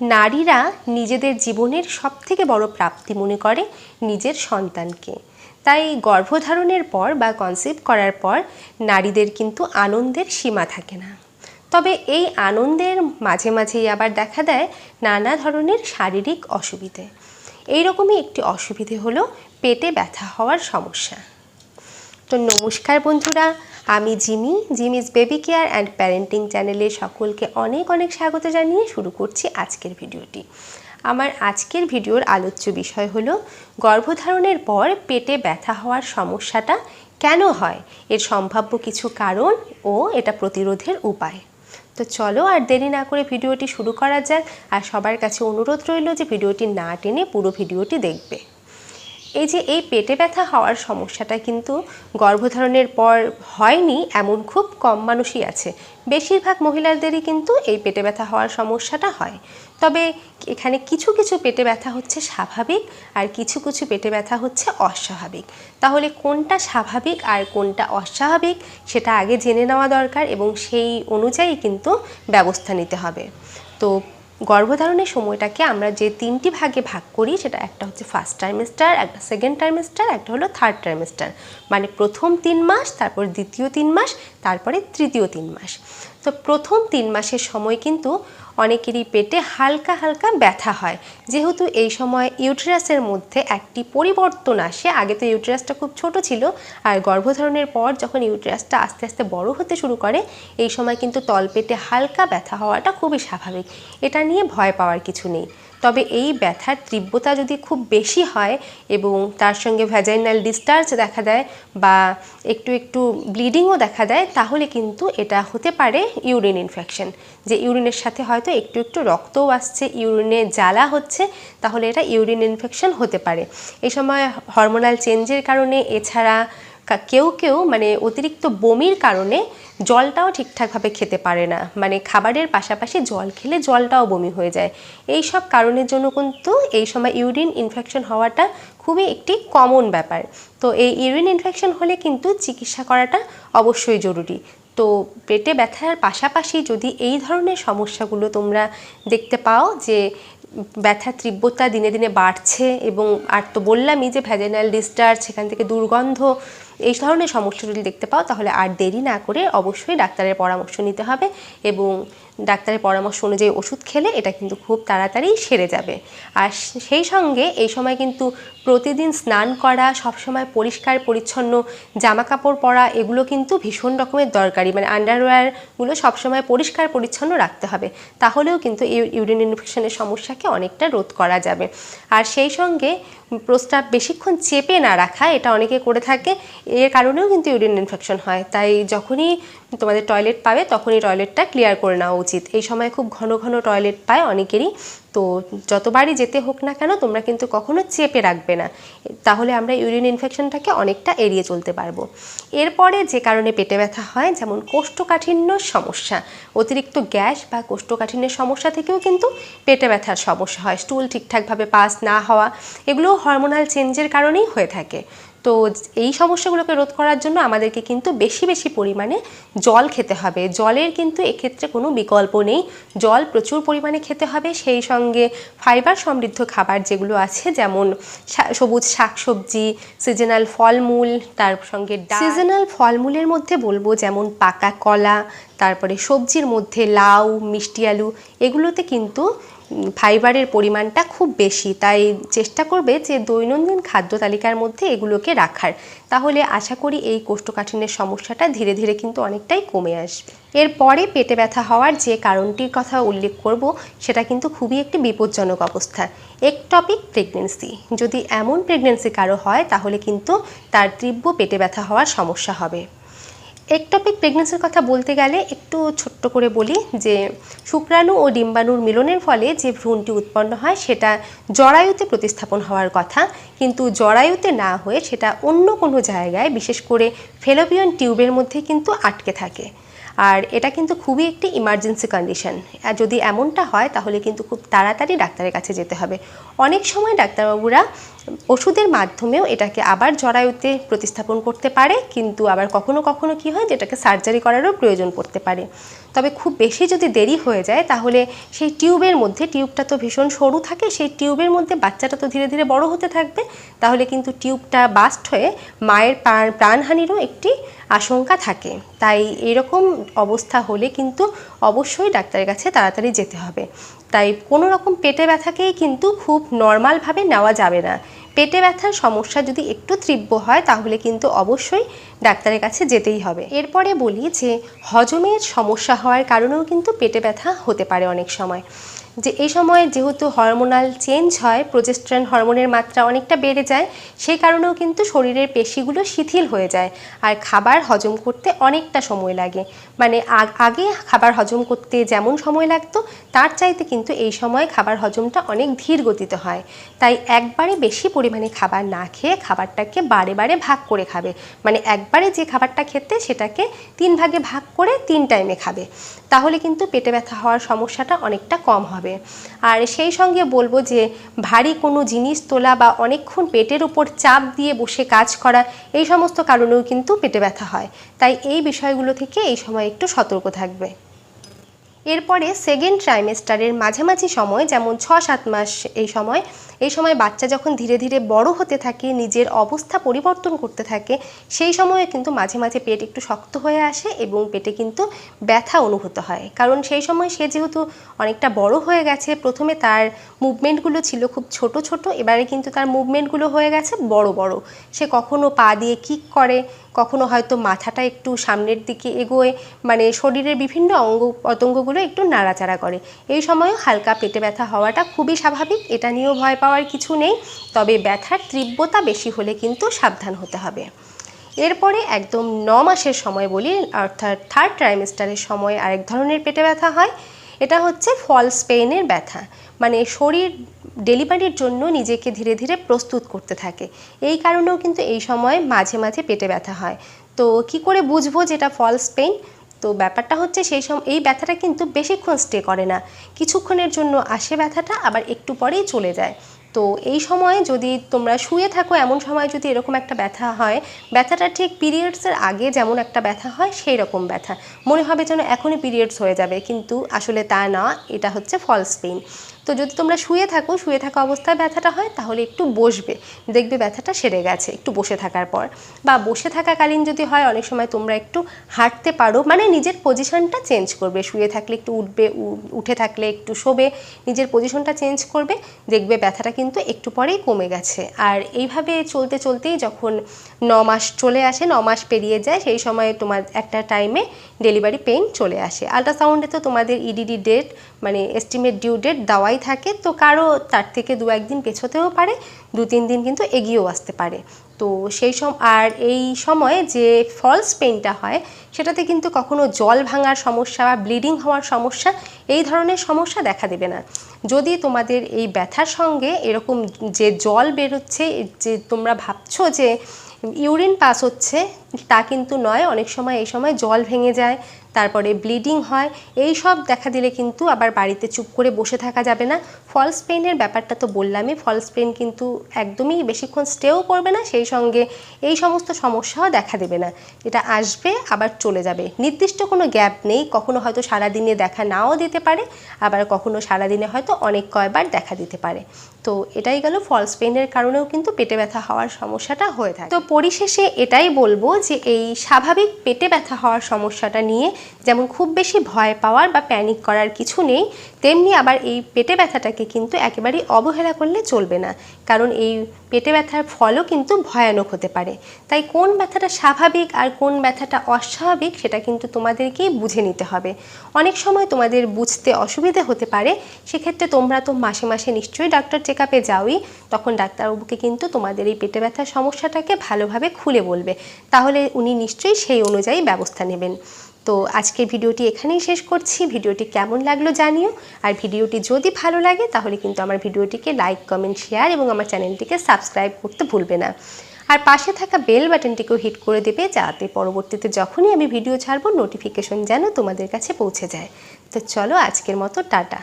নারীরা নিজেদের জীবনের সবথেকে বড় প্রাপ্তি মনে করে নিজের সন্তানকে। তাই গর্ভধারণের পর বা কনসিভ করার পর নারীদের কিন্তু আনন্দের সীমা থাকে না। তবে এই আনন্দের মাঝে মাঝেই আবার দেখা দেয় নানা ধরনের শারীরিক অসুবিধে। এইরকমই একটি অসুবিধে হলো পেটে ব্যথা হওয়ার সমস্যা। তো নমস্কার বন্ধুরা, আমি Jimmy Jimmy's baby care and parenting চ্যানেলে সকলকে অনেক অনেক স্বাগত জানিয়ে শুরু করছি আজকের ভিডিওটি। আমার আজকের ভিডিওর আলোচ্য বিষয় হলো, গর্ভধারণের পর পেটে ব্যথা হওয়ার সমস্যাটা কেন হয়? এর সম্ভাব্য কিছু কারণ ও এটা প্রতিরোধের উপায়। তো চলো আর দেরি না করে ভিডিওটি শুরু করা যাক, আর সবার কাছে অনুরোধ রইল যে ভিডিওটি না টেনে পুরো ভিডিওটি দেখবে। এই যে এই পেটে ব্যথা হওয়ার সমস্যাটা কিন্তু গর্ভধারণের পর হয়নি, এমন খুব কম মানুষই আছে। বেশিরভাগ মহিলাদেরই কিন্তু এই পেটে ব্যথা হওয়ার সমস্যাটা হয়। তবে এখানে কিছু কিছু পেটে ব্যথা হচ্ছে স্বাভাবিক আর কিছু কিছু পেটে ব্যথা হচ্ছে অস্বাভাবিক। তাহলে কোনটা স্বাভাবিক আর কোনটা অস্বাভাবিক সেটা আগে জেনে নেওয়া দরকার এবং সেই অনুযায়ী কিন্তু ব্যবস্থা নিতে হবে। তো গর্ভধারণের সময়টাকে আমরা যে তিনটি ভাগে ভাগ করি, সেটা একটা হচ্ছে ফার্স্ট টাইমেস্টার একটা সেকেন্ড টাইমেস্টার একটা হলো থার্ড টাইমেস্টার মানে প্রথম তিন মাস, তারপর দ্বিতীয় তিন মাস, তারপরে তৃতীয় তিন মাস। তো প্রথম তিন মাসের সময় কিন্তু অনেকেরই পেটে হালকা হালকা ব্যথা হয়। যেহেতু এই সময় ইউটেরাসের মধ্যে একটি পরিবর্তন আসে। আগে তো ইউটেরাসটা খুব ছোট ছিল আর গর্ভধারণের পর যখন ইউটেরাসটা আস্তে আস্তে বড় হতে শুরু করে, এই সময় কিন্তু তলপেটে হালকা ব্যথা হওয়াটা খুবই স্বাভাবিক। এটা নিয়ে ভয় পাওয়ার কিছু নেই। তবে এই ব্যথার তীব্রতা যদি খুব বেশি হয় এবং তার সঙ্গে ভ্যাজাইনাল ডিসচার্জ দেখা দেয় বা একটু একটু ব্লিডিংও দেখা দেয়, তাহলে কিন্তু এটা হতে পারে ইউরিন ইনফেকশন যে ইউরিনের সাথে হয়তো একটু একটু রক্তও আসছে ইউরিনে জ্বালা হচ্ছে, তাহলে এটা ইউরিন ইনফেকশন হতে পারে। এই সময় হরমোনাল চেঞ্জের কারণে এছাড়া কেউ কেউ মানে অতিরিক্ত বমির কারণে জলটাও ঠিকঠাকভাবে খেতে পারে না। মানে খাবারের পাশাপাশি জল খেলে জলটাও বমি হয়ে যায়। এই সব কারণের জন্য কিন্তু এই সময় ইউরিন ইনফেকশন হওয়াটা খুবই একটি কমন ব্যাপার। তো এই ইউরিন ইনফেকশন হলে কিন্তু চিকিৎসা করাটা অবশ্যই জরুরি। তো পেটে ব্যথার পাশাপাশি যদি এই ধরনের সমস্যাগুলো তোমরা দেখতে পাও যে ব্যথার তীব্রতা দিনে দিনে বাড়ছে এবং আর তো বললামই যে ভ্যাজেনাল ডিসচার্জ সেখান থেকে দুর্গন্ধ এই ধরনের সমস্যা যদি দেখতে পাও, তাহলে আর দেরি না করে অবশ্যই ডাক্তারের পরামর্শ নিতে হবে এবং ডাক্তারের পরামর্শ অনুযায়ী ওষুধ খেলে এটা কিন্তু খুব তাড়াতাড়ি সেরে যাবে। আর সেই সঙ্গে এই সময় কিন্তু প্রতিদিন স্নান করা, সবসময় পরিষ্কার, পরিচ্ছন্ন জামা কাপড় পরা, এগুলো কিন্তু ভীষণ রকমের দরকারি। মানে আন্ডারওয়্যারগুলো সবসময় পরিষ্কার, পরিচ্ছন্ন রাখতে হবে। তাহলেও কিন্তু এই ইউরিন ইনফেকশনের সমস্যাকে অনেকটা রোধ করা যাবে। আর সেই সঙ্গে প্রস্তাব বেশিক্ষণ চেপে না রাখা, এটা অনেকে করে থাকে। এর কারণেও কিন্তু ইউরিন ইনফেকশন হয়। তাই যখনই তোমাদের টয়লেট পাবে, তখনই টয়লেটটা ক্লিয়ার করে নেওয়া উচিত। এই সময় খুব ঘন ঘন টয়লেট পায় অনেকেরই। তো যতবারই যেতে হোক না কেন, তোমরা কিন্তু কখনো চেপে রাখবে না। তাহলে আমরা ইউরিন ইনফেকশনটাকে অনেকটা এড়িয়ে চলতে পারব। এরপরে যে কারণে পেটে ব্যথা হয়, যেমন কোষ্ঠকাঠিন্য সমস্যা। অতিরিক্ত গ্যাস বা কোষ্ঠকাঠিন্যের সমস্যা থেকেও কিন্তু পেটে ব্যথার সমস্যা হয়। স্টুল ঠিকঠাকভাবে পাস না হওয়া এগুলো হরমোনাল চেঞ্জের কারণেই হয়ে থাকে। তো এই সমস্যাগুলোকে রোধ করার জন্য আমাদেরকে কিন্তু বেশি বেশি পরিমাণে জল খেতে হবে। জলের কিন্তু এক্ষেত্রে কোনো বিকল্প নেই। জল প্রচুর পরিমাণে খেতে হবে। সেই সঙ্গে ফাইবার সমৃদ্ধ খাবার যেগুলো আছে, যেমন সবুজ শাকসবজি সিজনাল ফলমূল, তার সঙ্গে সিজনাল ফলমূলের মধ্যে বলব যেমন পাকা কলা তারপরে সবজির মধ্যে লাউ, মিষ্টি আলু, এগুলোতে কিন্তু ফাইবারের পরিমাণটা খুব বেশি। তাই চেষ্টা করবে যে দৈনন্দিন খাদ্য তালিকার মধ্যে এগুলোকে রাখার। তাহলে আশা করি এই কোষ্ঠকাঠিন্যের সমস্যাটা ধীরে ধীরে কিন্তু অনেকটাই কমে আসবে। এরপরে পেটে ব্যথা হওয়ার যে কারণটির কথা উল্লেখ করব, সেটা কিন্তু খুবই একটি বিপজ্জনক অবস্থা। একটপিক প্রেগনেন্সি যদি এমন প্রেগনেন্সি কারও হয়, তাহলে কিন্তু তার তীব্র পেটে ব্যথা হওয়ার সমস্যা হবে। একটপিক প্রেগনেন্সির কথা বলতে গেলে একটু ছোট্ট করে বলি যে, শুক্রাণু ও ডিম্বাণুর মিলনের ফলে যে ভ্রূণটি উৎপন্ন হয় সেটা জরায়ুতে প্রতিস্থাপন হওয়ার কথা। কিন্তু জরায়ুতে না হয়ে সেটা অন্য কোনো জায়গায়, বিশেষ করে ফেলোপিয়ন টিউবের মধ্যে কিন্তু আটকে থাকে। আর এটা কিন্তু খুবই একটি ইমার্জেন্সি কন্ডিশন আর যদি এমনটা হয়, তাহলে কিন্তু খুব তাড়াতাড়ি ডাক্তারের কাছে যেতে হবে। অনেক সময় ডাক্তারবাবুরা ওষুধের মাধ্যমেও এটাকে আবার জরায়ুতে প্রতিস্থাপন করতে পারে, কিন্তু আবার কখনো কখনো কি হয়, যেটাকে সার্জারি করারও প্রয়োজন পড়তে পারে। তবে খুব বেশি যদি দেরি হয়ে যায়, তাহলে সেই টিউবের মধ্যে, টিউবটা তো ভীষণ সরু থাকে, সেই টিউবের মধ্যে বাচ্চাটা তো ধীরে ধীরে বড় হতে থাকবে। তাহলে কিন্তু টিউবটা বাস্ট হয়ে মায়ের প্রাণহানিরও একটি আশঙ্কা থাকে। তাই এরকম অবস্থা হলে কিন্তু অবশ্যই ডাক্তারের কাছে তাড়াতাড়ি যেতে হবে। তাই কোনো রকম পেটে ব্যথাকেই কিন্তু খুব নর্মালভাবে নেওয়া যাবে না। পেটে ব্যথার সমস্যা যদি একটু তীব্র হয়, তাহলে কিন্তু অবশ্যই ডাক্তারের কাছে যেতেই হবে। এরপরে বলি যে, হজমের সমস্যা হওয়ার কারণেও কিন্তু পেটে ব্যথা হতে পারে অনেক সময়। যে এই সময় যেহেতু হরমোনাল চেঞ্জ হয় প্রজেস্ট্রন হরমোনের মাত্রা অনেকটা বেড়ে যায়, সেই কারণেও কিন্তু শরীরের পেশিগুলো শিথিল হয়ে যায়। আর খাবার হজম করতে অনেকটা সময় লাগে। মানে আগ- খাবার হজম করতে যেমন সময় লাগতো, তার চাইতে কিন্তু এই সময় খাবার হজমটা অনেক ধীর গতিতে হয়। তাই একবারে বেশি পরিমাণে খাবার না খেয়ে খাবারটাকে বারে বারে ভাগ করে খাবে। মানে একবারে যে খাবারটা খেতে সেটাকে তিন ভাগে ভাগ করে তিন টাইমে খাবে। তাহলে কিন্তু পেটে ব্যথা হওয়ার সমস্যাটা অনেকটা কম হবে। আর সেই সঙ্গে বলব যে, ভারী কোনো জিনিস তোলা বা অনেকক্ষণ পেটের উপর চাপ দিয়ে বসে কাজ করা, এই সমস্ত কারণেও কিন্তু পেটে ব্যথা হয়। তাই এই বিষয়গুলো থেকে এই সময় একটু সতর্ক থাকবে। এরপরে সেকেন্ড ট্রাইমেস্টারের মাঝামাঝি সময়, যেমন ছ সাত মাস এই সময় এই সময় বাচ্চা যখন ধীরে ধীরে বড় হতে থাকে, নিজের অবস্থা পরিবর্তন করতে থাকে, সেই সময়ে কিন্তু মাঝে মাঝে পেট একটু শক্ত হয়ে আসে এবং পেটে কিন্তু ব্যথা অনুভূত হয়। কারণ সেই সময় সে যেহেতু অনেকটা বড় হয়ে গেছে, প্রথমে তার মুভমেন্টগুলো ছিল খুব ছোট ছোট এবারে কিন্তু তার মুভমেন্টগুলো হয়ে গেছে বড় বড় সে কখনো পা দিয়ে কিক করে কখনো হয়তো মাথাটা একটু সামনের দিকে এগোয় মানে শরীরের বিভিন্ন অঙ্গ, পতঙ্গগুলো একটু নাড়াচাড়া করে। এই সময়ও হালকা পেটে ব্যথা হওয়াটা খুবই স্বাভাবিক, এটা নিয়েও ভয় পাওয়ার কিছু নেই, তবে ব্যথার তীব্রতা বেশি হলে কিন্তু সাবধান হতে হবে। এরপরে একদম ন মাসের সময় বলি, অর্থাৎ থার্ড ট্রাইমেস্টারের সময় আরেক ধরনের পেটে ব্যথা হয়, এটা হচ্ছে ফলস পেইনের ব্যথা। মানে শরীর ডেলিভারির জন্য নিজেকে ধীরে ধীরে প্রস্তুত করতে থাকে। এই কারণেও কিন্তু এই সময় মাঝে মাঝে পেটে ব্যথা হয়। তো কি করে বুঝব যেটা ফলস পেইন তো ব্যাপারটা হচ্ছে সেই সময় এই ব্যথাটা কিন্তু বেশিক্ষণ স্টে করে না। কিছুক্ষণের জন্য আসে ব্যথাটা, আবার একটু পরেই চলে যায়। তো এই সময় যদি তোমরা শুয়ে থাকো, এমন সময় যদি এরকম একটা ব্যথা হয়, ব্যথাটা ঠিক পিরিয়ডসের আগে যেমন একটা ব্যথা হয়, সেই রকম ব্যথা। মনে হবে যেন এখনই পিরিয়ডস হয়ে যাবে, কিন্তু আসলে তা না, এটা হচ্ছে ফলস পেইন তো যদি তোমরা শুয়ে থাকো, শুয়ে থাকা অবস্থায় ব্যথাটা হয়, তাহলে একটু বসবে। দেখবে ব্যথাটা সেরে গেছে, একটু বসে থাকার পর। বা বসে থাকাকালীন যদি হয়, অনেক সময় তোমরা একটু হাঁটতে পারো মানে নিজের পজিশনটা চেঞ্জ করবে। শুয়ে থাকলে একটু উঠবে উঠে থাকলে একটু শোবে, নিজের পজিশনটা চেঞ্জ করবে, দেখবে ব্যথাটা কিন্তু একটু পরেই কমে গেছে। আর এইভাবে চলতে চলতেই যখন ন মাস চলে আসে ন মাস পেরিয়ে যায়, সেই সময়ে তোমার একটা টাইমে ডেলিভারি পেইন চলে আসে। আল্ট্রাসাউন্ডে তো তোমাদের ইডিডি ডেট মানে এস্টিমেট ডিউ ডেট দেওয়াই থাকে, তো কারও তার থেকে দু একদিন পেছোতেও পারে, দু তিন দিন কিন্তু এগিয়েও আসতে পারে। তো সেই সম, আর এই সময়ে যে ফলস পেইনটা হয়, সেটাতে কিন্তু কখনো জল ভাঙার সমস্যা বা ব্লিডিং হওয়ার সমস্যা, এই ধরনের সমস্যা দেখা দেবে না। যদি তোমাদের এই ব্যথার সঙ্গে এরকম যে জল বেরোচ্ছে, যে তোমরা ভাবছ যে ইউরিন পাস হচ্ছে, তা কিন্তু নয়। অনেক সময় এই সময় জল ভেঙে যায়, তারপরে ব্লিডিং হয়। এই সব দেখা দিলে কিন্তু আবার বাড়িতে চুপ করে বসে থাকা যাবে না। ফলস পেইনের ব্যাপারটা তো বললামই, ফলস পেইন কিন্তু একদমই বেশিক্ষণ স্টেও করবে না, সেই সঙ্গে এই সমস্ত সমস্যাও দেখা দেবে না। এটা আসবে, আবার চলে যাবে। নির্দিষ্ট কোনো গ্যাপ নেই, কখনো হয়তো সারাদিনে দেখা নাও দিতে পারে, আবার কখনো সারাদিনে হয়তো অনেক কয়বার দেখা দিতে পারে। তো এটাই গেল ফলস পেনের কারণেও কিন্তু পেটে ব্যথা হওয়ার সমস্যাটা হয়ে থাকে। তো পরিশেষে এটাই বলব যে এই স্বাভাবিক পেটে ব্যথা হওয়ার সমস্যাটা নিয়ে যেমন খুব বেশি ভয় পাওয়ার বা প্যানিক করার কিছু নেই, তেমনি আবার এই পেটে ব্যথাটাকে কিন্তু একেবারেই অবহেলা করলে চলবে না। কারণ এই পেটে ব্যথার ফলও কিন্তু ভয়ানক হতে পারে। তাই কোন ব্যথাটা স্বাভাবিক আর কোন ব্যথাটা অস্বাভাবিক সেটা কিন্তু তোমাদেরকেই বুঝে নিতে হবে। অনেক সময় তোমাদের বুঝতে অসুবিধে হতে পারে, সেক্ষেত্রে তোমরা তো মাসে মাসে নিশ্চয়ই ডাক্তার চেক আপে যাওই, তখন ডাক্তারবাবুকে কিন্তু তোমাদের এই পেটে ব্যথার সমস্যাটাকে ভালোভাবে খুলে বলবে। তাহলে উনি নিশ্চয়ই সেই অনুযায়ী ব্যবস্থা নেবেন। তো আজকের ভিডিওটি এখানেই শেষ করছি। ভিডিওটি কেমন লাগল জানিও। আর ভিডিওটি যদি ভালো লাগে, তাহলে কিন্তু আমার ভিডিওটিকে লাইক, কমেন্ট, শেয়ার এবং আমার চ্যানেলটিকে সাবস্ক্রাইব করতে ভুলবে না। আর পাশে থাকা বেল বাটনটিকেও হিট করে দেবে, যাতে পরবর্তীতে যখনই আমি ভিডিও ছাড়ব নোটিফিকেশন যেন তোমাদের কাছে পৌঁছে যায়। তো চলো আজকের মতো, টাটা।